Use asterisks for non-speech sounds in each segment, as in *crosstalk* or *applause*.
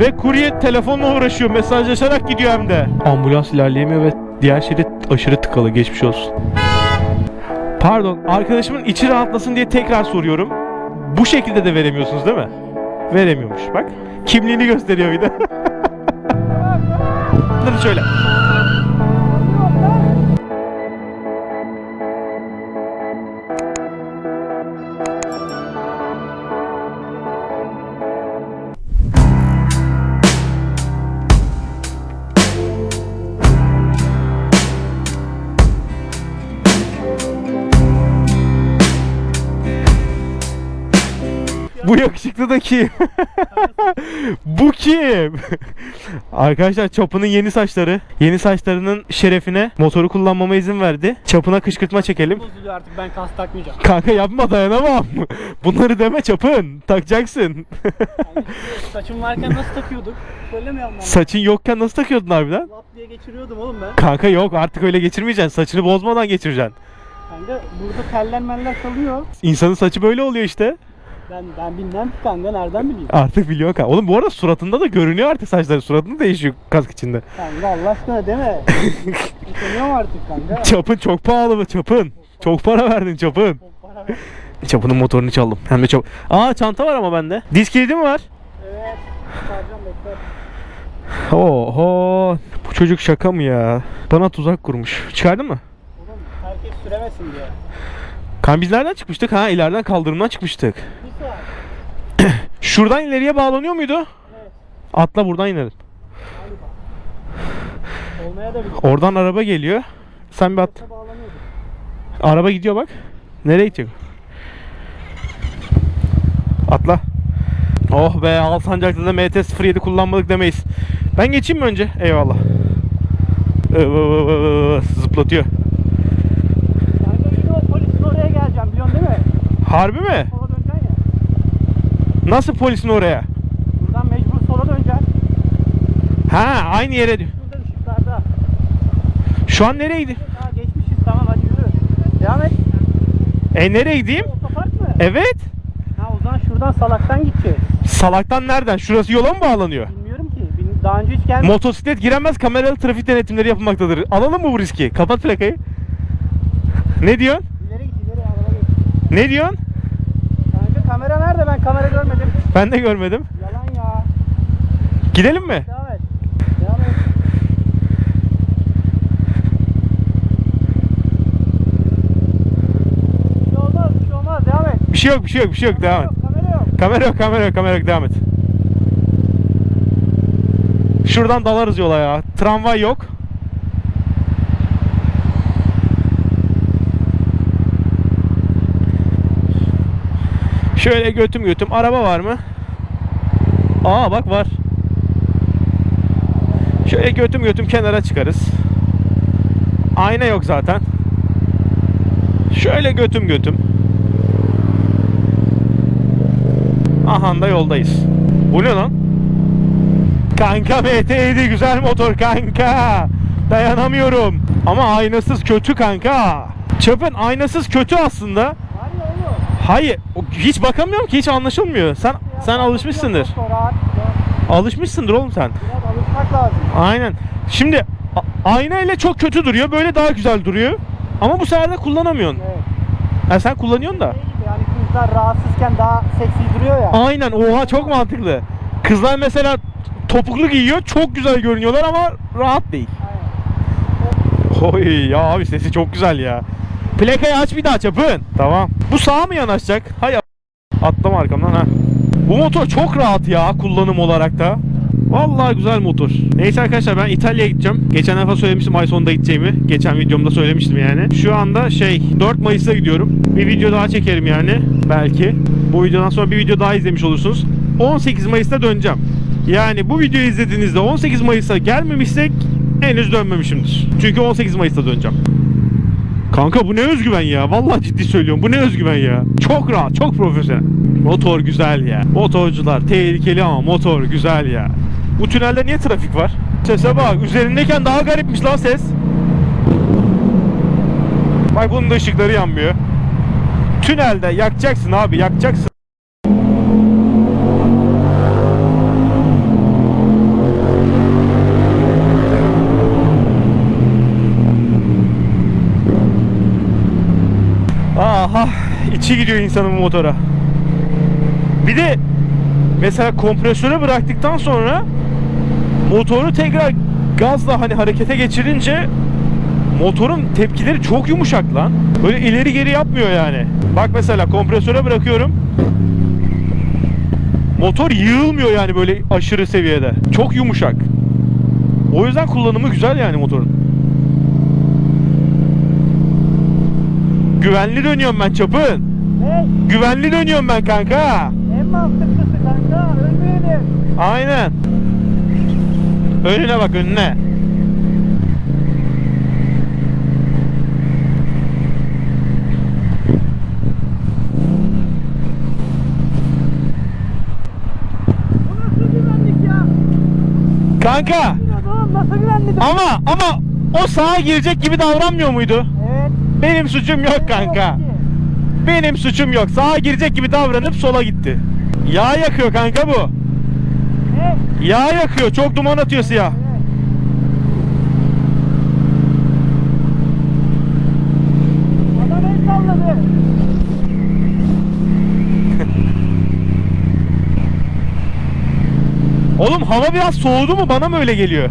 Ve kurye telefonla uğraşıyor. Mesajlaşarak gidiyor hem de. Ambulans ilerleyemiyor ve diğer şerit aşırı tıkalı. Geçmiş olsun. Pardon, arkadaşımın içi rahatlasın diye tekrar soruyorum. Bu şekilde de veremiyorsunuz değil mi? Veremiyormuş bak. Kimliğini gösteriyor bir de. *laughs* Şöyle. Bu yakışıklı da kim? *laughs* Bu kim? Arkadaşlar Çapı'nın yeni saçları. Yeni saçlarının şerefine motoru kullanmama izin verdi. Çapına kışkırtma çekelim. Bozuluyor artık ben kas takmayacağım. Kanka yapma dayanamam. Bunları deme Çapın. Takacaksın. Yani saçım varken nasıl takıyorduk? Söylemiyorum ben. Saçın yokken nasıl takıyordun harbiden? Lap diye geçiriyordum oğlum ben. Kanka yok artık öyle geçirmeyeceksin. Saçını bozmadan geçireceksin. Kanka burada tellenmeller kalıyor. İnsanın saçı böyle oluyor işte. Ben ben bilmem kanka nereden bileyim? Artık biliyor kanka. Oğlum bu arada suratında da görünüyor artık saçları. Suratında değişiyor kask içinde. Kanka Allah aşkına deme. *laughs* Utanıyorum artık kanka. Çapın çok pahalı mı Çapın? Çok para verdin Çapın. Çok para ver. Çapının motorunu çaldım. Hem de çok. Aa çanta var ama bende. Disk kilidi mi var? Evet. Çıkaracağım bekle. Oho. Bu çocuk şaka mı ya? Bana tuzak kurmuş. Çıkardın mı? Oğlum herkes süremesin diye. Kan biz nereden çıkmıştık? Ha ileriden kaldırımdan çıkmıştık. Şuradan ileriye bağlanıyor muydu? Evet. Atla buradan inelim. Olmaya da bilir. Oradan araba geliyor. Sen bir at. Araba gidiyor bak. Nereye gidecek? Atla. Oh be Alsancak'ta da MT-07 kullanmadık demeyiz. Ben geçeyim mi önce? Eyvallah. Zıplatıyor. O polisin oraya geleceğim biliyorsun değil mi? Harbi mi? Nasıl polisin oraya? Buradan mecbur sola döneceksin. Ha aynı yere. diyor. Şurada ışıklarda. Şu an nereye gidiyor? Aa geçmişiz tamam hadi yürü. Devam et. E nereye gideyim? Otopark mı? Evet. Ha o zaman şuradan salaktan gideceğiz. Salaktan nereden? Şurası yola mı bağlanıyor? Bilmiyorum ki. Daha önce hiç gelmedim. Motosiklet giremez kameralı trafik denetimleri yapılmaktadır. Alalım mı bu riski? Kapat plakayı. Ne diyorsun? İleri git ileri araba geç. Ne diyorsun? Kanka kamera nerede? Ben kamera görmedim. Ben de görmedim. Yalan ya. Gidelim mi? Devam et. Devam et. Bir şey olmaz, bir şey olmaz. Devam et. Bir şey yok, bir şey yok, bir şey yok. Devam et. Kamera yok. Kamera yok, kamera yok, kamera yok. Devam et. Şuradan dalarız yola ya. Tramvay yok. Şöyle götüm götüm. Araba var mı? Aa bak var. Şöyle götüm götüm kenara çıkarız. Ayna yok zaten. Şöyle götüm götüm. Aha da yoldayız. Bu ne lan? Kanka MT7 güzel motor kanka. Dayanamıyorum. Ama aynasız kötü kanka. Çöpün aynasız kötü aslında. Hayır. Hiç bakamıyorum ki hiç anlaşılmıyor. Sen sen alışmışsındır. Alışmışsındır oğlum sen. Alışmak lazım. Aynen. Şimdi ayna ile çok kötü duruyor. Böyle daha güzel duruyor. Ama bu sefer de kullanamıyorsun. Evet. Ha, sen kullanıyorsun da. Şey yani kızlar rahatsızken daha seksi duruyor ya. Aynen oha çok mantıklı. Kızlar mesela topuklu giyiyor çok güzel görünüyorlar ama rahat değil. Aynen. Oy ya abi sesi çok güzel ya. Plakayı aç bir daha çapın. Tamam. Bu sağa mı yanaşacak? Hay atlama arkamdan ha. Bu motor çok rahat ya kullanım olarak da. Vallahi güzel motor. Neyse arkadaşlar ben İtalya'ya gideceğim. Geçen defa söylemiştim ay sonunda gideceğimi. Geçen videomda söylemiştim yani. Şu anda şey 4 Mayıs'ta gidiyorum. Bir video daha çekerim yani. Belki. Bu videodan sonra bir video daha izlemiş olursunuz. 18 Mayıs'ta döneceğim. Yani bu videoyu izlediğinizde 18 Mayıs'a gelmemişsek henüz dönmemişimdir. Çünkü 18 Mayıs'ta döneceğim. Kanka bu ne özgüven ya. Vallahi ciddi söylüyorum. Bu ne özgüven ya. Çok rahat, çok profesyonel. Motor güzel ya. Motorcular tehlikeli ama motor güzel ya. Bu tünelde niye trafik var? Sese bak. Üzerindeyken daha garipmiş lan ses. Bak bunun da ışıkları yanmıyor. Tünelde yakacaksın abi, yakacaksın. İçi gidiyor insanın bu motora. Bir de mesela kompresöre bıraktıktan sonra motoru tekrar gazla hani harekete geçirince motorun tepkileri çok yumuşak lan. Böyle ileri geri yapmıyor yani. Bak mesela kompresöre bırakıyorum. Motor yığılmıyor yani böyle aşırı seviyede. Çok yumuşak. O yüzden kullanımı güzel yani motorun. Güvenli dönüyorum ben çapın. Ne? Güvenli dönüyorum ben kanka. En mantıklısı kanka. Ölmeyelim. Aynen. Önüne bak önüne. Bu nasıl güvenlik ya? Kanka oğlum nasıl güvenlik? ama ama o sağa girecek gibi davranmıyor muydu? Evet. Benim suçum yok kanka. Benim suçum yok. Sağa girecek gibi davranıp sola gitti. Yağ yakıyor kanka bu. Yağ yakıyor. Çok duman atıyor siyah. Oğlum hava biraz soğudu mu? Bana mı öyle geliyor?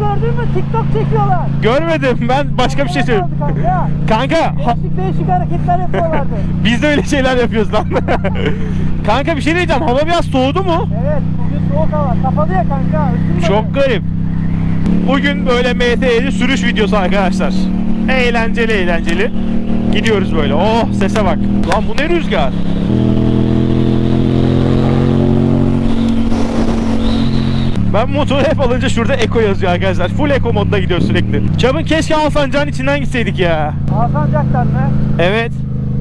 Gördün mü? TikTok çekiyorlar. Görmedim. Ben başka bir şey söyleyeyim. Kanka. Kanka ha- Değişik değişik hareketler yapıyorlardı. *laughs* biz de öyle şeyler yapıyoruz lan. *laughs* Kanka bir şey diyeceğim. Hava biraz soğudu mu? evet bugün soğuk hava. Kapalı ya kanka. ısınmadı. Çok garip. Bugün böyle MT7 sürüş videosu arkadaşlar. Eğlenceli eğlenceli. Gidiyoruz böyle. Oh sese bak. Lan bu ne rüzgar? Ben motoru hep alınca şurada Eko yazıyor arkadaşlar. Full Eko modda gidiyor sürekli. Çabın keşke Alsancak'ın içinden gitseydik ya. Alsancak'tan mı? Evet.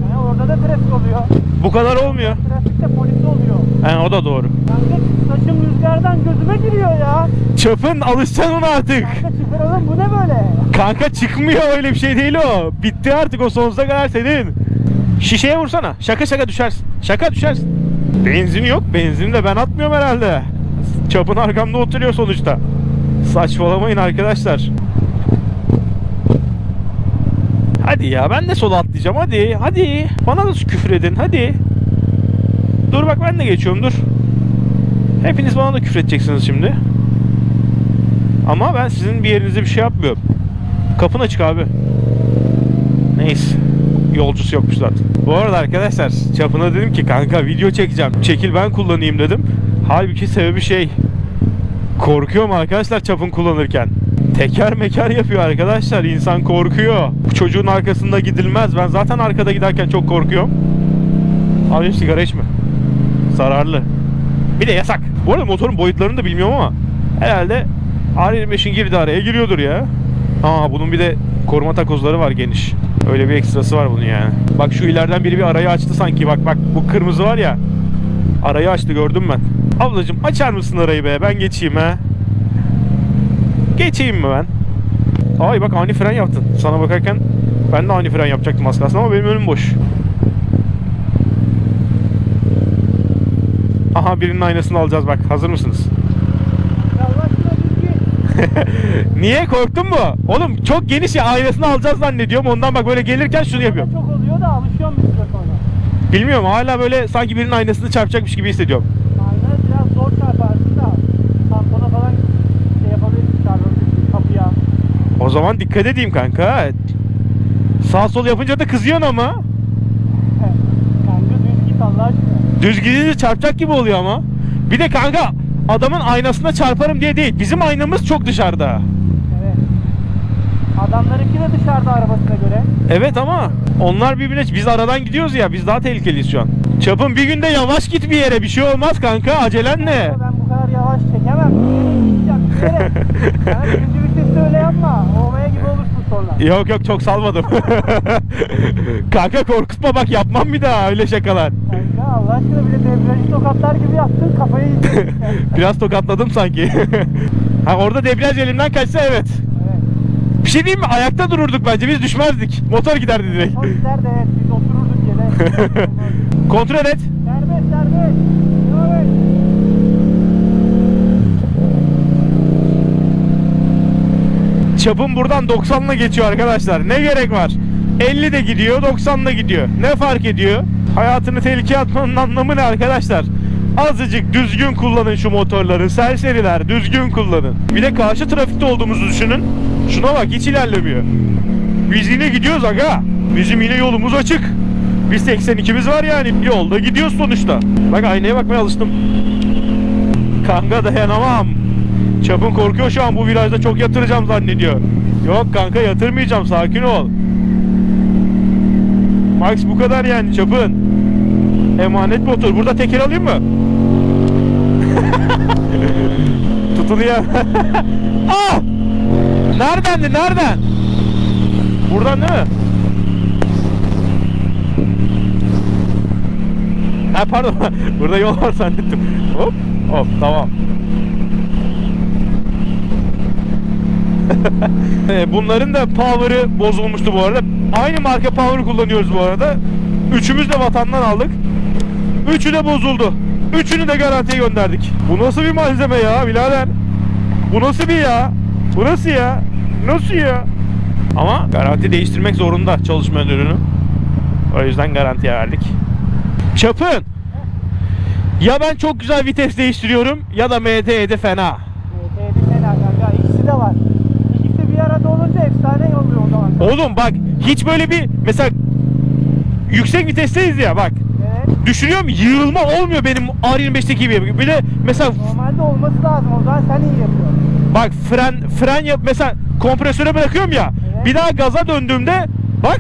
Yani orada da trafik oluyor. Bu kadar olmuyor. Trafikte polis oluyor. Yani o da doğru. Kanka saçım rüzgardan gözüme giriyor ya. Çapın alışacaksın ona artık. Kanka çıkaralım bu ne böyle? Kanka çıkmıyor öyle bir şey değil o. Bitti artık o sonsuza kadar senin. Şişeye vursana. Şaka şaka düşersin. Şaka düşersin. Benzin yok. Benzini de ben atmıyorum herhalde. Çapın arkamda oturuyor sonuçta. Saçmalamayın arkadaşlar. Hadi ya ben de sola atlayacağım hadi. Hadi. Bana da küfür edin hadi. Dur bak ben de geçiyorum dur. Hepiniz bana da küfür edeceksiniz şimdi. Ama ben sizin bir yerinize bir şey yapmıyorum. Kapın açık abi. Neyse. Yolcusu yokmuş zaten. Bu arada arkadaşlar çapına dedim ki kanka video çekeceğim. Çekil ben kullanayım dedim. Halbuki sebebi şey. Korkuyorum arkadaşlar çapın kullanırken. Teker meker yapıyor arkadaşlar. İnsan korkuyor. Bu çocuğun arkasında gidilmez. Ben zaten arkada giderken çok korkuyorum. Abi sigara içme. Zararlı. Bir de yasak. Bu arada motorun boyutlarını da bilmiyorum ama herhalde R25'in girdi araya giriyordur ya. Aa bunun bir de koruma takozları var geniş. Öyle bir ekstrası var bunun yani. Bak şu ileriden biri bir arayı açtı sanki. Bak bak bu kırmızı var ya. Arayı açtı gördüm ben. Ablacım açar mısın arayı be? Ben geçeyim ha. Geçeyim mi ben? Ay bak ani fren yaptın. Sana bakarken ben de ani fren yapacaktım az kalsın ama benim önüm boş. Aha birinin aynasını alacağız bak. Hazır mısınız? *laughs* Niye korktun mu? Oğlum çok geniş ya aynasını alacağız zannediyorum. Ondan bak böyle gelirken şunu yapıyorum. Çok oluyor da alışıyorum bir. Bilmiyorum hala böyle sanki birinin aynasını çarpacakmış gibi hissediyorum. Aynen biraz zor çarparsın da. Tampona falan şey yapabilirsin çarpabilirsin kapıya. O zaman dikkat edeyim kanka. Sağ sol yapınca da kızıyorsun ama. Kanka düz git Allah aşkına. Düz gidince çarpacak gibi oluyor ama. Bir de kanka adamın aynasına çarparım diye değil. Bizim aynamız çok dışarıda. Adamlarınki de dışarıda arabasına göre. Evet ama onlar birbirine biz aradan gidiyoruz ya biz daha tehlikeliyiz şu an. Çapın bir günde yavaş git bir yere bir şey olmaz kanka acelen ne? Ben bu kadar yavaş çekemem. Bir. *laughs* Sen birinci viteste öyle yapma. Ovaya gibi olursun sonra. Yok yok çok salmadım. *laughs* kanka korkutma bak yapmam bir daha öyle şakalar. Kanka Allah aşkına bile debriyajı tokatlar gibi yaptın kafayı yedin. *laughs* Biraz tokatladım sanki. ha orada debriyaj elimden kaçsa evet. Bir şey diyeyim mi? Ayakta dururduk bence biz düşmezdik. Motor giderdi direkt. Son gider de evet biz otururduk yere. *laughs* Kontrol et. serbest serbest. Devam et. Çapın buradan 90'la geçiyor arkadaşlar. Ne gerek var? 50 de gidiyor, 90 da gidiyor. Ne fark ediyor? Hayatını tehlikeye atmanın anlamı ne arkadaşlar? Azıcık düzgün kullanın şu motorları. Serseriler düzgün kullanın. Bir de karşı trafikte olduğumuzu düşünün. Şuna bak hiç ilerlemiyor. Biz yine gidiyoruz aga. Bizim yine yolumuz açık. Biz 82'miz var yani. Yolda gidiyoruz sonuçta. Bak aynaya bakmaya alıştım. Kanka dayanamam. Çapın korkuyor şu an bu virajda çok yatıracağım zannediyor. Yok kanka yatırmayacağım sakin ol. Max bu kadar yani çapın. Emanet motor. Burada teker alayım mı? *laughs* Tutunuyor. *laughs* ah! Neredendi nereden? Buradan değil mi? Ha pardon. *laughs* Burada yol var zannettim. Hop hop tamam. *laughs* E, Bunların da power'ı bozulmuştu bu arada. Aynı marka power kullanıyoruz bu arada. Üçümüz de vatandan aldık. Üçü de bozuldu. Üçünü de garantiye gönderdik. Bu nasıl bir malzeme ya birader? Bu nasıl bir ya? Bu nasıl ya? Nasıl ya? Ama garanti değiştirmek zorunda çalışmayan ürünü. O yüzden garantiye verdik. Çapın. Ya ben çok güzel vites değiştiriyorum ya da MT'de fena. MT'de fena kanka. İkisi de var. İkisi bir arada olunca efsane oluyor o zaman. Oğlum bak hiç böyle bir mesela yüksek vitesteyiz ya bak. Evet. Düşürüyorum yığılma olmuyor benim R25'teki gibi. Bir de mesela Normalde olması lazım. O zaman sen iyi yapıyorsun. bak fren fren yap mesela kompresöre bırakıyorum ya. Evet. Bir daha gaza döndüğümde bak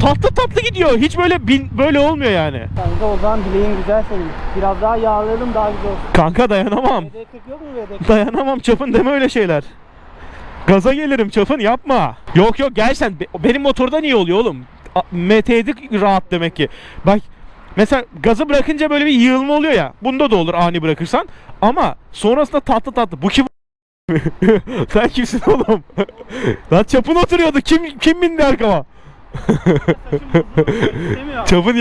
tatlı tatlı gidiyor. Hiç böyle bin, böyle olmuyor yani. Kanka o zaman bileğin güzel senin. Biraz daha yağlayalım daha güzel olsun. Kanka dayanamam. VD40 yok mu VD40? Dayanamam çapın deme öyle şeyler. Gaza gelirim çapın yapma. Yok yok gerçekten be- benim motordan iyi oluyor oğlum. MT'de rahat demek ki. Bak mesela gazı bırakınca böyle bir yığılma oluyor ya. Bunda da olur ani bırakırsan. Ama sonrasında tatlı tatlı. Bu kim? *laughs* Sen kimsin oğlum? *laughs* Lan çapın oturuyordu. Kim kim bindi arkama? Çapın *laughs*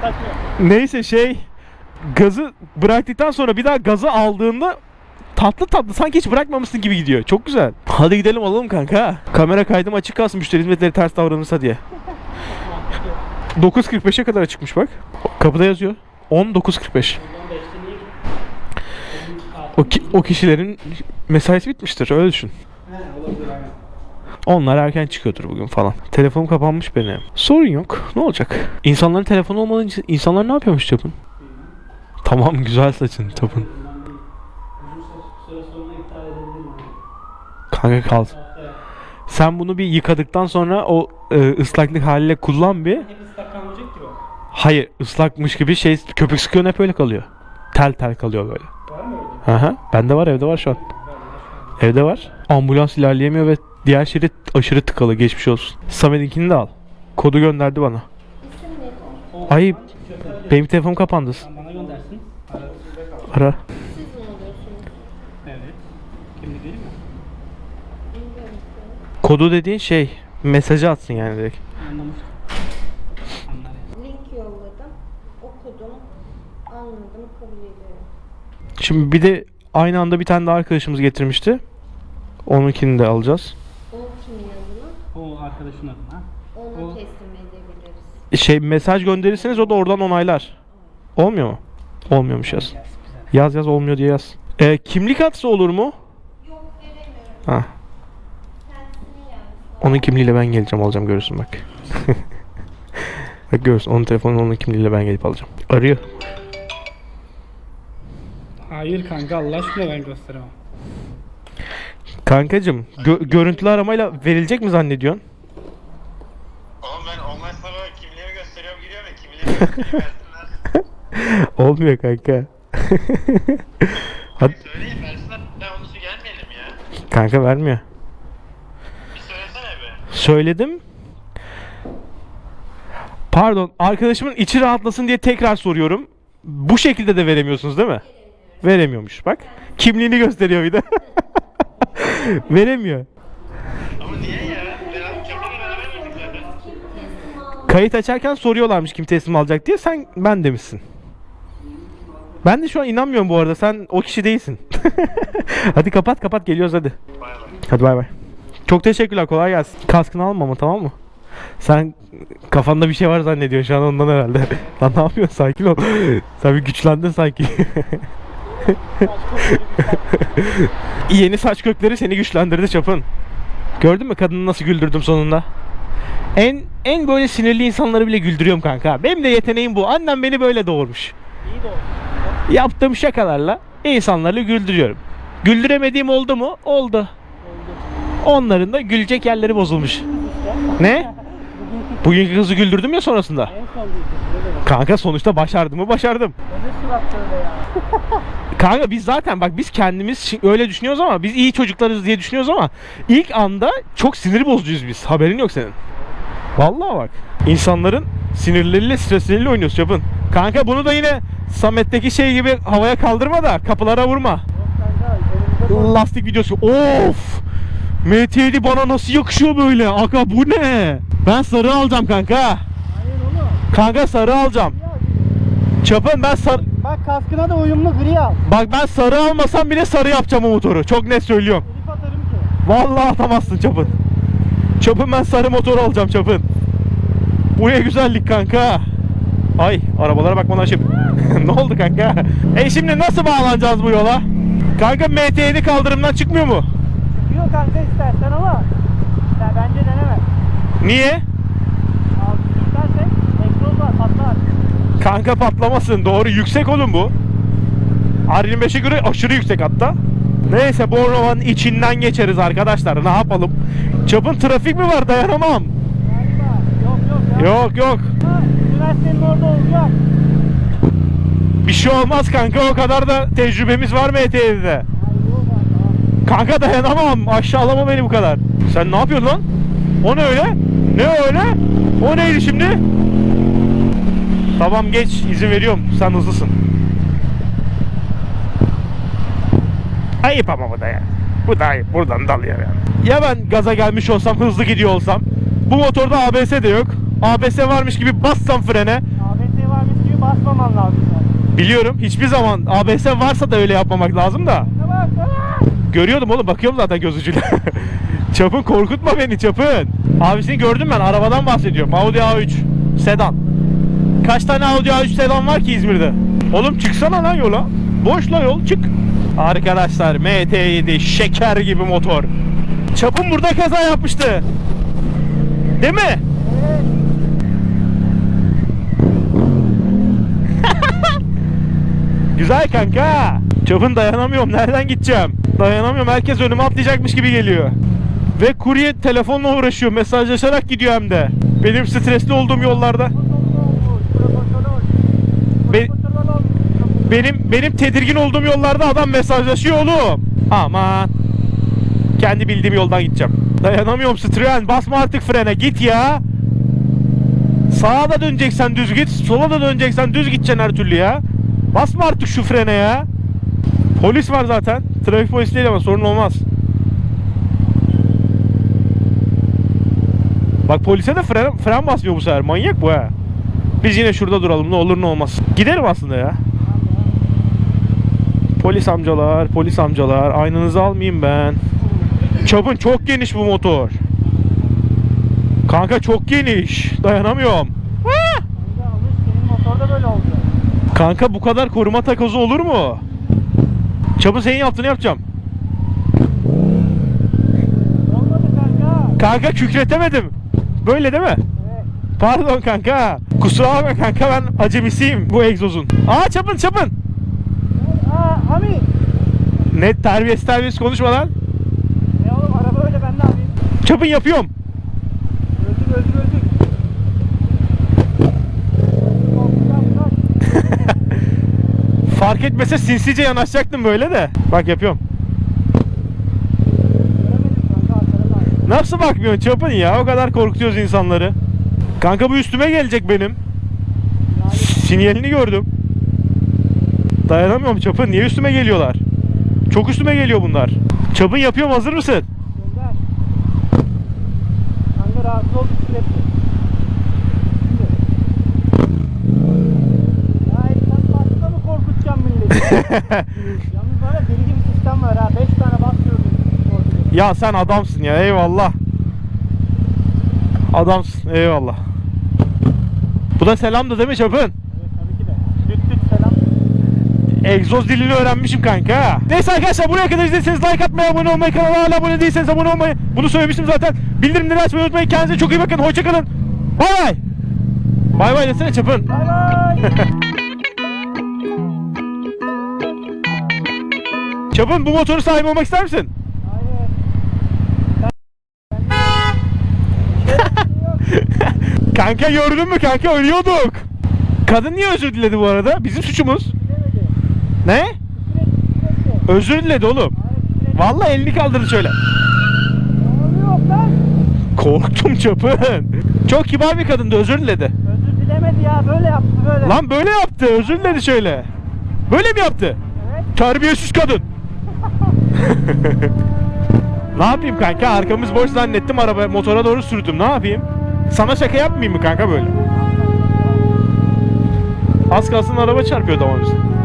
kaçmıyor. Neyse şey gazı bıraktıktan sonra bir daha gazı aldığında tatlı tatlı sanki hiç bırakmamışsın gibi gidiyor. Çok güzel. Hadi gidelim alalım kanka. Kamera kaydım açık kalsın müşteri hizmetleri ters davranırsa diye. 9.45'e kadar çıkmış bak. Kapıda yazıyor. 10.9.45. O, ki- o kişilerin mesaisi bitmiştir öyle düşün. Onlar erken çıkıyordur bugün falan. Telefonum kapanmış benim. Sorun yok. Ne olacak? İnsanların telefonu olmadan insanlar ne yapıyormuş Çapın? Tamam güzel saçın Çapın. Kanka kal. Sen bunu bir yıkadıktan sonra o e, ıslaklık haliyle kullan bir. Hep ıslak kalmayacak ki o. Hayır ıslakmış gibi şey köpük sıkıyorsun hep öyle kalıyor. Tel tel kalıyor böyle. Var mı öyle? Aha. Bende var evde var şu an. Evde var. Ambulans ilerleyemiyor ve diğer şerit aşırı tıkalı geçmiş olsun. Samet'inkini de al. Kodu gönderdi bana. Ay benim telefonum kapandı. Bana göndersin. Ara. Evet. Kimlik vereyim mi? Kodu dediğin şey mesajı atsın yani direkt. Anlamıştım. Şimdi bir de aynı anda bir tane daha arkadaşımız getirmişti. Onunkini de alacağız. O kimin adına? O arkadaşın adına. Ona O- teslim edebiliriz. Şey mesaj gönderirseniz o da oradan onaylar. Olmuyor mu? Olmuyormuş yaz. Yaz yaz olmuyor diye yaz. E, kimlik atsa olur mu? Yok veremiyorum. Ha. Onun kimliğiyle ben geleceğim alacağım görürsün bak. *laughs* bak görürsün onun telefonunu onun kimliğiyle ben gelip alacağım. Arıyor. Hayır kanka Allah aşkına ben gösteremem. Kankacım gö- görüntülü aramayla verilecek mi zannediyorsun? Oğlum ben online sana kimliğimi gösteriyorum giriyorum ya kimliğimi *laughs* gösteriyorum versinler. Olmuyor kanka. Hadi Söyleyin versinler ben onun için gelmeyelim ya. kanka vermiyor. Bir söylesene be. Söyledim. Pardon arkadaşımın içi rahatlasın diye tekrar soruyorum. Bu şekilde de veremiyorsunuz değil mi? Veremiyormuş bak. Kimliğini gösteriyor bir de. *laughs* Veremiyor. Ama niye ya? Beraber zaten? Kayıt açarken soruyorlarmış kim teslim alacak diye. Sen ben demişsin. Ben de şu an inanmıyorum bu arada. Sen o kişi değilsin. *laughs* hadi kapat kapat geliyoruz hadi. Bay bay. Hadi bay bay. Çok teşekkürler kolay gelsin. Kaskını alma ama tamam mı? Sen kafanda bir şey var zannediyorsun şu an ondan herhalde. *laughs* Lan ne yapıyorsun sakin ol. Sen bir güçlendin sanki. *laughs* Yeni saç kökleri seni güçlendirdi çapın. Gördün mü kadını nasıl güldürdüm sonunda? En en böyle sinirli insanları bile güldürüyorum kanka. Benim de yeteneğim bu. Annem beni böyle doğurmuş. İyi oldu. Yaptığım şakalarla insanları güldürüyorum. Güldüremediğim oldu mu? Oldu. Onların da gülecek yerleri bozulmuş. Ne? Bugünkü kızı güldürdüm ya sonrasında. En son. Kanka sonuçta başardım mı? Başardım. Suratta öyle ya. *laughs* Kanka biz zaten bak biz kendimiz öyle düşünüyoruz ama biz iyi çocuklarız diye düşünüyoruz ama ilk anda çok sinir bozucuyuz biz. Haberin yok senin. Vallahi bak. İnsanların sinirleriyle stresleriyle oynuyoruz çapın. Kanka bunu da yine Samet'teki şey gibi havaya kaldırma da kapılara vurma. Kanka Lastik videosu. Of! MT7 bana nasıl yakışıyor böyle? Aga bu ne? Ben sarı alacağım kanka. Aynen onu. Kanka sarı alacağım. Çapın ben sarı... Bak kaskına da uyumlu gri al. Bak ben sarı almasam bile sarı yapacağım o motoru. Çok net söylüyorum. Elif atarım ki. Vallahi atamazsın Çapın. Çapın ben sarı motor alacağım Çapın. Bu ne güzellik kanka. Ay arabalara bakmadan açıp. *laughs* ne oldu kanka? E şimdi nasıl bağlanacağız bu yola? Kanka MT7 kaldırımdan çıkmıyor mu? Çıkıyor kanka istersen ama sen bence deneme. Niye? Al istersen egzoz var patlar. Kanka patlamasın. Doğru yüksek oğlum bu. R25'e göre aşırı yüksek hatta. Neyse Bornova'nın içinden geçeriz arkadaşlar. Ne yapalım? Çapın trafik mi var? Dayanamam. Yok yok. Yok yok. Üniversitenin orada olacak. Bir şey olmaz kanka o kadar da tecrübemiz var mı kanka. Kanka dayanamam. Aşağılama beni bu kadar. Sen ne yapıyorsun lan? O ne öyle? Ne öyle? O neydi şimdi? Tamam geç izin veriyorum. Sen hızlısın. Ayıp ama bu da ya. Bu da ayıp. Buradan dalıyor yani. Ya ben gaza gelmiş olsam hızlı gidiyor olsam. Bu motorda ABS de yok. ABS varmış gibi bassam frene. ABS varmış gibi basmaman lazım yani. Biliyorum hiçbir zaman ABS varsa da öyle yapmamak lazım da. Bak. aa! Görüyordum oğlum bakıyorum zaten göz ucuyla. *laughs* çapın korkutma beni çapın. Abisini gördüm ben arabadan bahsediyorum. Audi A3 sedan. Kaç tane Audi A3 sedan var ki İzmir'de? Oğlum çıksana lan yola. Boş la yol çık. Arkadaşlar MT7 şeker gibi motor. Çapın burada kaza yapmıştı. Değil mi? *laughs* Güzel kanka. Çapın dayanamıyorum. Nereden gideceğim? Dayanamıyorum. Herkes önüme atlayacakmış gibi geliyor. Ve kurye telefonla uğraşıyor. Mesajlaşarak gidiyor hem de. Benim stresli olduğum yollarda. Be- benim benim tedirgin olduğum yollarda adam mesajlaşıyor oğlum. Aman. Kendi bildiğim yoldan gideceğim. Dayanamıyorum Citroen. Basma artık frene. Git ya. Sağa da döneceksen düz git. Sola da döneceksen düz gideceksin her türlü ya. Basma artık şu frene ya. Polis var zaten. Trafik polisi değil ama sorun olmaz. Bak polise de fren, fren basmıyor bu sefer. Manyak bu ha. Biz yine şurada duralım ne olur ne olmaz. Giderim aslında ya. Polis amcalar, polis amcalar. Aynınızı almayayım ben. Çapın çok geniş bu motor. Kanka çok geniş. Dayanamıyorum. Motorda böyle oldu. Kanka bu kadar koruma takozu olur mu? Çapın senin yaptığını yapacağım. Olmadı kanka. Kanka kükretemedim. Böyle değil mi? Pardon kanka. Kusura bakma kanka ben acemisiyim bu egzozun. Aa çapın çapın. Aa Ami. Ne terbiyesiz terbiyesiz konuşma lan. Ne oğlum araba öyle ben ne yapayım? Çapın yapıyorum. Öldür öldür öldür. *laughs* Fark etmese sinsice yanaşacaktım böyle de. Bak yapıyorum. Nasıl bakmıyorsun çapın ya? O kadar korkutuyoruz insanları. Kanka bu üstüme gelecek benim. Sinyalini gördüm. Dayanamıyorum çapın. Niye üstüme geliyorlar? Çok üstüme geliyor bunlar. Çapın yapıyorum hazır mısın? Gönder. Kanka rahatsız olduk sürekli. Yalnız var ya deli gibi sistem var ha. 5 tane bas ya sen adamsın ya eyvallah. Adamsın. Eyvallah. Bu da selamdı değil mi Çapın? Evet tabii ki de. Düt düt selam. Egzoz dilini öğrenmişim kanka. Neyse arkadaşlar buraya kadar izlediyseniz like atmayı, abone olmayı, kanala hala abone değilseniz abone olmayı. Bunu söylemiştim zaten. Bildirimleri açmayı unutmayın. Kendinize çok iyi bakın. Hoşçakalın. Bay bay. Bay bay desene Çapın. Bay bay. *laughs* Çapın bu motorun sahibi olmak ister misin? Kanka gördün mü kanka ölüyorduk. Kadın niye özür diledi bu arada? Bizim suçumuz. Ne? Özür diledi oğlum. Vallahi elini kaldırdı şöyle. Korktum çapın. Çok kibar bir kadındı özür diledi. Özür dilemedi ya böyle yaptı böyle. Lan böyle yaptı özür diledi şöyle. Böyle mi yaptı? Evet. Terbiyesiz kadın. *laughs* ne yapayım kanka arkamız boş zannettim araba motora doğru sürdüm ne yapayım? Sana şaka yapmayayım mı kanka böyle? Az kalsın araba çarpıyordu ama bize.